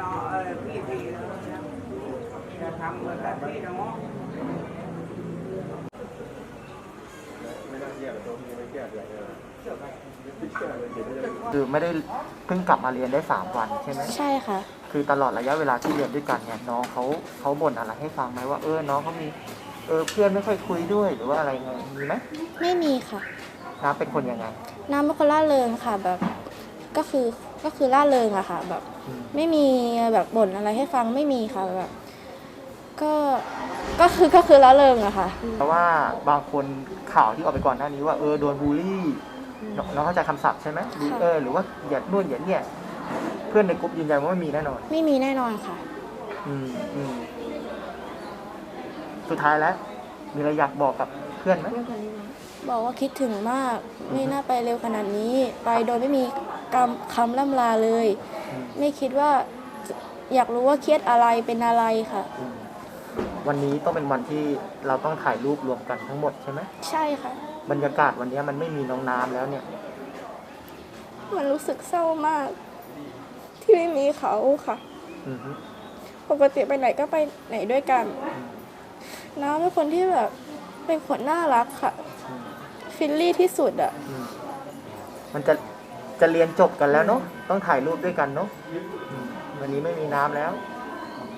น้องๆเออพี่พี่จะทำเหมือนกับพี่น้องไม่น่าเชื่อตัวพี่ไม่เชื่อเลยเชื่อไหมไม่เชื่อเลยเดี๋ยวจะคือไม่ได้เพิ่งกลับมาเรียนได้สามวันใช่ไหมใช่ค่ะ คือตลอดระยะเวลาที่เรียนด้วยกันเนี่ยน้องเขาเขาบ่นอะไรให้ฟังไหมว่าเออน้องเขามีเออเพื่อนไม่ค่อยคุยด้วยหรือว่าอะไรไงมีไหมไม่มีค่ะน้ำเป็นคนยังไงน้ำเป็นคนล่าเริงค่ะแบบ ก็คือ ก็คือล่าเริงอะค่ะ แบบอืมไม่มีแบบบ่นอะไรให้ฟังไม่มีค่ะแบบก็ก็คือก็คือล่าเริงอะค่ะเพราะว่าบางคนข่าวที่ออกไปก่อนหน้านี้ว่าเออโดนบูลลี่น้องน้องเข้าใจคำศัพท์ใช่ไหมบูลค่ะเออหรือว่าเหยียดนู่นเหยียดเนี่ยเพื่อนในกลุ่มยืนยันว่าไม่มีแน่นอน ไม่มีแน่นอนค่ะ อืมอืมสุดท้ายแล้ว มีอะไรอยากบอกกับเพื่อนไหมบอกว่าคิดถึงมากไม่น่าไปเร็วขนาดนี้ ไปโดยไม่มี คำคำล่ำลาเลยอืมไม่คิดว่าอยากรู้ว่าเครียดอะไรเป็นอะไรค่ะอืมวันนี้ต้องเป็นวันที่เราต้องถ่ายรูปรวมกันทั้งหมดใช่ไหมใช่ค่ะ บรรยากาศวันนี้มันไม่มีน้องน้ำแล้วเนี่ย มันรู้สึกเศร้ามาก ที่ไม่มีเขาค่ะ อือฮึปกติไปไหนก็ไปไหนด้วยกัน น้าเป็นคนที่แบบ เป็นคนน่ารักค่ะอืมฟิลลี่ที่สุดอะอืมมันจะ จะเรียนจบกันแล้วเนาะต้องถ่ายรูปด้วยกันเนาะวันนี้ไม่มีน้ำแล้ว